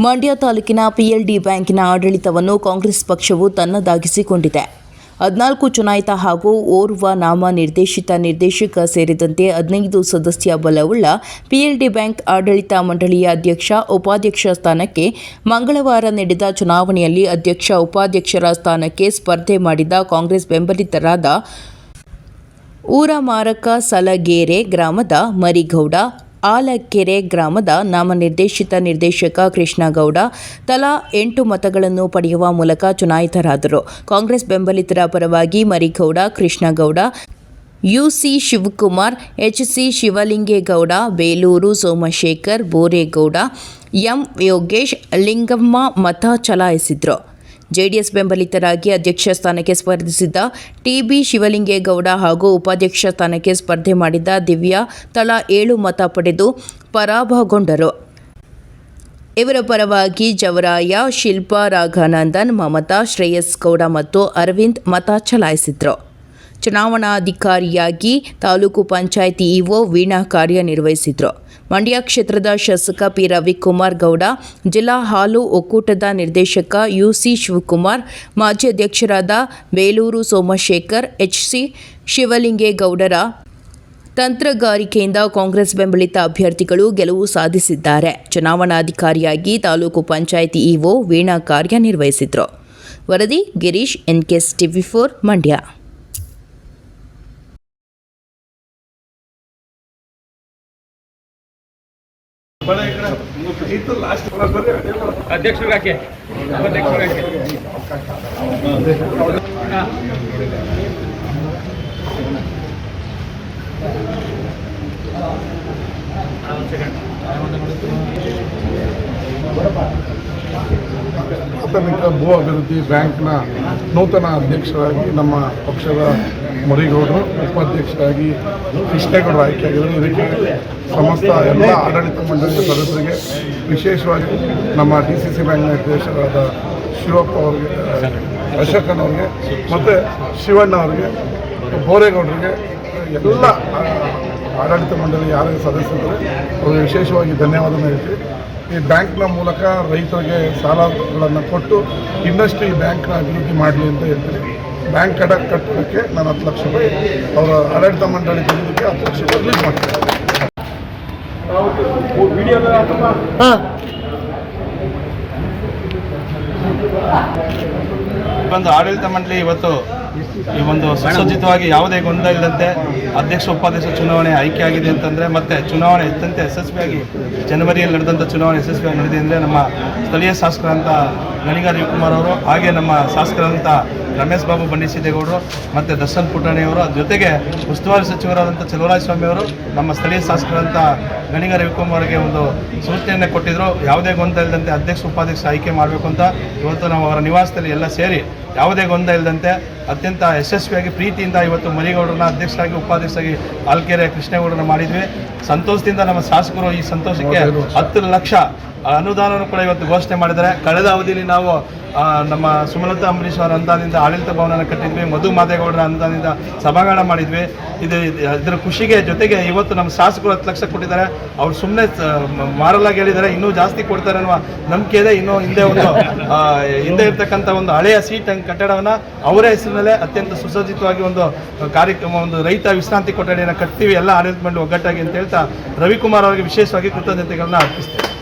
ಮಂಡ್ಯ ತಾಲೂಕಿನ ಪಿಎಲ್ಡಿ ಬ್ಯಾಂಕಿನ ಆಡಳಿತವನ್ನು ಕಾಂಗ್ರೆಸ್ ಪಕ್ಷವು ತನ್ನದಾಗಿಸಿಕೊಂಡಿದೆ. ಹದಿನಾಲ್ಕು ಚುನಾಯಿತ ಹಾಗೂ ಓರ್ವ ನಾಮ ನಿರ್ದೇಶಿತ ನಿರ್ದೇಶಕ ಸೇರಿದಂತೆ ಹದಿನೈದು ಸದಸ್ಯ ಬಲವುಳ್ಳ ಪಿಎಲ್ಡಿ ಬ್ಯಾಂಕ್ ಆಡಳಿತ ಮಂಡಳಿಯ ಅಧ್ಯಕ್ಷ, ಉಪಾಧ್ಯಕ್ಷ ಸ್ಥಾನಕ್ಕೆ ಮಂಗಳವಾರ ನಡೆದ ಚುನಾವಣೆಯಲ್ಲಿ ಅಧ್ಯಕ್ಷ, ಉಪಾಧ್ಯಕ್ಷರ ಸ್ಥಾನಕ್ಕೆ ಸ್ಪರ್ಧೆ ಮಾಡಿದ ಕಾಂಗ್ರೆಸ್ ಬೆಂಬಲಿತರಾದ ಊರಮಾರಕ ಸಲಗೇರೆ ಗ್ರಾಮದ ಮರಿಗೌಡ ಆಲಕೆರೆ ಗ್ರಾಮದ ನಾಮನಿರ್ದೇಶಿತ ನಿರ್ದೇಶಕ ಕೃಷ್ಣಗೌಡ ತಲಾ ಎಂಟು ಮತಗಳನ್ನು ಪಡೆಯುವ ಮೂಲಕ ಚುನಾಯಿತರಾದರು. ಕಾಂಗ್ರೆಸ್ ಬೆಂಬಲಿತರ ಪರವಾಗಿ Marigowda, Krishnagowda, U C Shivakumar, H C Shivalingegowda, Belur Somashekar, Boregowda, M Yogesh, Lingamma ಮತ ಚಲಾಯಿಸಿದ್ರು. ಜೆಡಿಎಸ್ ಬೆಂಬಲಿತರಾಗಿ ಅಧ್ಯಕ್ಷ ಸ್ಥಾನಕ್ಕೆ ಸ್ಪರ್ಧಿಸಿದ್ದ ಟಿಬಿ ಶಿವಲಿಂಗೇಗೌಡ ಹಾಗೂ ಉಪಾಧ್ಯಕ್ಷ ಸ್ಥಾನಕ್ಕೆ ಸ್ಪರ್ಧೆ ಮಾಡಿದ್ದ ದಿವ್ಯಾ ತಲಾ ಏಳು ಮತ ಪಡೆದು ಪರಾಭವಗೊಂಡರು. ಇವರ ಪರವಾಗಿ ಜವರಾಯ, ಶಿಲ್ಪಾ, ರಾಘಾನಂದನ್, ಮಮತಾ, ಶ್ರೇಯಸ್ ಗೌಡ ಮತ್ತು ಅರವಿಂದ್ ಮತ ಚಲಾಯಿಸಿದ್ರು. ಚುನಾವಣಾಧಿಕಾರಿಯಾಗಿ ತಾಲೂಕು ಪಂಚಾಯಿತಿ ಇಒ ವೀಣಾ ಕಾರ್ಯನಿರ್ವಹಿಸಿದ್ರು. ಮಂಡ್ಯ ಕ್ಷೇತ್ರದ ಶಾಸಕ ಪಿ. ರವಿಕುಮಾರ್ ಗೌಡ, ಜಿಲ್ಲಾ ಹಾಲು ಒಕ್ಕೂಟದ ನಿರ್ದೇಶಕ ಯುಸಿ ಶಿವಕುಮಾರ್, ಮಾಜಿ ಅಧ್ಯಕ್ಷರಾದ ಬೇಲೂರು ಸೋಮಶೇಖರ್ ಎಚ್ಸಿ ಶಿವಲಿಂಗೇಗೌಡರ ತಂತ್ರಗಾರಿಕೆಯಿಂದ ಕಾಂಗ್ರೆಸ್ ಬೆಂಬಲಿತ ಅಭ್ಯರ್ಥಿಗಳು ಗೆಲುವು ಸಾಧಿಸಿದ್ದಾರೆ. ಚುನಾವಣಾಧಿಕಾರಿಯಾಗಿ ತಾಲೂಕು ಪಂಚಾಯಿತಿ ಇಒ ವೀಣಾ ಕಾರ್ಯನಿರ್ವಹಿಸಿದ್ರು. ವರದಿ Girish NKS TV four, Mandya. ಅಧ್ಯಕ್ಷರಿಗೆ ಹಾಕಿ. ಉಪಾಧ್ಯಕ್ಷರಿಗೆ ಹಾಕಿ. ಪ್ರಾಥಮಿಕ ಭೂ ಅಭಿವೃದ್ಧಿ ಬ್ಯಾಂಕ್ನ ನೂತನ ಅಧ್ಯಕ್ಷರಾಗಿ ನಮ್ಮ ಪಕ್ಷದ ಮರಿಗೌಡರು ಉಪಾಧ್ಯಕ್ಷರಾಗಿ ಕೃಷ್ಣೇಗೌಡರು ಆಯ್ಕೆಯಾಗಿದ್ದರು. ಇದಕ್ಕೆ ಸಮಸ್ತ ಎಲ್ಲ ಆಡಳಿತ ಮಂಡಳಿಯ ಸದಸ್ಯರಿಗೆ ವಿಶೇಷವಾಗಿ ನಮ್ಮ ಡಿ ಸಿ ಸಿ ಬ್ಯಾಂಕ್ ನಿರ್ದೇಶಕರಾದ ಶಿವಪ್ಪ ಅವರಿಗೆ ಅಶೋಕನ್ ಅವರಿಗೆ, ಮತ್ತು ಶಿವಣ್ಣ ಅವರಿಗೆ, ಬೋರೇಗೌಡರಿಗೆ, ಎಲ್ಲ ಆಡಳಿತ ಮಂಡಳಿ ಯಾರೇ ಸದಸ್ಯರು, ಅವರಿಗೆ ವಿಶೇಷವಾಗಿ ಧನ್ಯವಾದ ಹೇಳ್ತೀವಿ. ಈ ಬ್ಯಾಂಕ್ನ ಮೂಲಕ ರೈತರಿಗೆ ಸಾಲಗಳನ್ನು ಕೊಟ್ಟು ಇನ್ನಷ್ಟು ಈ ಬ್ಯಾಂಕ್ನ ಅಭಿವೃದ್ಧಿ ಮಾಡಲಿ ಅಂತ ಹೇಳ್ತೀನಿ ಬ್ಯಾಂಕ್ ಕಡ ಕಟ್ಟೋದಕ್ಕೆ ನಾನು ಹತ್ತು ಲಕ್ಷ ರೂಪಾಯಿ ಅವರ ಆಡಳಿತ ಮಂಡಳಿ ಗೆಲ್ಲೋದಕ್ಕೆ ಹತ್ತು ಲಕ್ಷ ರೂಪಾಯಿ ರಿಲೀಸ್ ಮಾಡ್ತೀನಿ. ಒಂದು ಆಡಳಿತ ಮಂಡಳಿ ಇವತ್ತು ಈ ಒಂದು ಸುಸಜ್ಜಿತವಾಗಿ ಯಾವುದೇ ಗೊಂದಲ ಇಲ್ಲದಂತೆ ಅಧ್ಯಕ್ಷ ಉಪಾಧ್ಯಕ್ಷ ಚುನಾವಣೆ ಆಯ್ಕೆ ಆಗಿದೆ ಅಂತಂದರೆ ಮತ್ತೆ ಚುನಾವಣೆ ಅತ್ಯಂತ ಯಶಸ್ವಿಯಾಗಿ ಜನವರಿಯಲ್ಲಿ ನಡೆದಂಥ ಚುನಾವಣೆ ಯಶಸ್ವಿಯಾಗಿ ನಡೆದಿದೆ ಅಂದರೆ ನಮ್ಮ ಸ್ಥಳೀಯ ಶಾಸಕರಂತ ಗಣಿಗಾರ ಕುಮಾರ್ ಅವರು, ಹಾಗೆ ನಮ್ಮ ಶಾಸಕರಂತ ರಮೇಶ್ ಬಾಬು ಬಂಡಿಸಿದ್ದೇಗೌಡರು ಮತ್ತು ದರ್ಶನ್ ಪುಟಾಣಿಯವರು ಜೊತೆಗೆ ಉಸ್ತುವಾರಿ ಸಚಿವರಾದಂಥ ಚಲುವರಾಜ ಸ್ವಾಮಿ ಅವರು, ನಮ್ಮ ಸ್ಥಳೀಯ ಶಾಸಕರಂತ ಗಣಿಗಾರ ರವಿಕುಮಾರ್ಗೆ ಒಂದು ಸೂಚನೆಯನ್ನು ಕೊಟ್ಟಿದ್ದರು ಯಾವುದೇ ಗೊಂದಲ ಇಲ್ಲದಂತೆ ಅಧ್ಯಕ್ಷ ಉಪಾಧ್ಯಕ್ಷ ಆಯ್ಕೆ ಮಾಡಬೇಕು ಅಂತ ಇವತ್ತು ನಾವು ಅವರ ನಿವಾಸದಲ್ಲಿ ಎಲ್ಲ ಸೇರಿ ಯಾವುದೇ ಗೊಂದಲ ಇಲ್ಲದಂತೆ ಅತ್ಯಂತ ಯಶಸ್ವಿಯಾಗಿ ಪ್ರೀತಿಯಿಂದ ಇವತ್ತು ಮರಿಗೌಡರನ್ನ ಅಧ್ಯಕ್ಷರಾಗಿ ಉಪಾಧ್ಯಕ್ಷರಾಗಿ ಆಲ್ಕೆರೆ ಕೃಷ್ಣೇಗೌಡರನ್ನ ಮಾಡಿದ್ವಿ. ಸಂತೋಷದಿಂದ ನಮ್ಮ ಶಾಸಕರು ಈ ಸಂತೋಷಕ್ಕೆ ಹತ್ತು ಲಕ್ಷ ಅನುದಾನವನ್ನು ಕೂಡ ಇವತ್ತು ಘೋಷಣೆ ಮಾಡಿದ್ದಾರೆ. ಕಳೆದ ಅವಧಿಯಲ್ಲಿ ನಾವು ನಮ್ಮ ಸುಮಲತಾ ಅಂಬರೀಶ್ ಅವರ ಅನುದಾನದಿಂದ ಆಡಳಿತ ಭವನ ಕಟ್ಟಿದ್ವಿ. ಮಧು ಮಾದೇಗೌಡರ ಅನುದಾನದಿಂದ ಸಭಾಂಗಣ ಮಾಡಿದ್ವಿ. ಇದು ಇದು- ಇದರ ಖುಷಿಗೆ ಜೊತೆಗೆ ಇವತ್ತು ನಮ್ಮ ಶಾಸಕರು ಹತ್ತು ಲಕ್ಷ ಕೊಟ್ಟಿದ್ದಾರೆ. ಅವ್ರು ಸುಮ್ಮನೆ ಮಾರಲಾಗಿ ಹೇಳಿದ್ದಾರೆ. ಇನ್ನೂ ಜಾಸ್ತಿ ಕೊಡ್ತಾರೆ ಅನ್ನುವ ನಂಬಿಕೆ ಇದೆ. ಇನ್ನೂ ಹಿಂದೆ ಒಂದು ಹಿಂದೆ ಇರ್ತಕ್ಕಂಥ ಒಂದು ಹಳೆಯ ಸೀಟ್ ಕಟ್ಟಡವನ್ನು ಅವರ ಹೆಸರಿನಲ್ಲೇ ಅತ್ಯಂತ ಸುಸಜ್ಜಿತವಾಗಿ ಒಂದು ಕಾರ್ಯಕ್ರಮ, ಒಂದು ರೈತ ವಿಶ್ರಾಂತಿ ಕೊಠಡಿಯನ್ನು ಕಟ್ತೀವಿ. ಎಲ್ಲ ಆಡಳಿತ ಮಂಡಳಿ ಒಗ್ಗಟ್ಟಾಗಿ ಅಂತ ಹೇಳ್ತಾ ರವಿಕುಮಾರ್ ಅವರಿಗೆ ವಿಶೇಷವಾಗಿ ಕೃತಜ್ಞತೆಗಳನ್ನ ಅರ್ಪಿಸ್ತೇವೆ.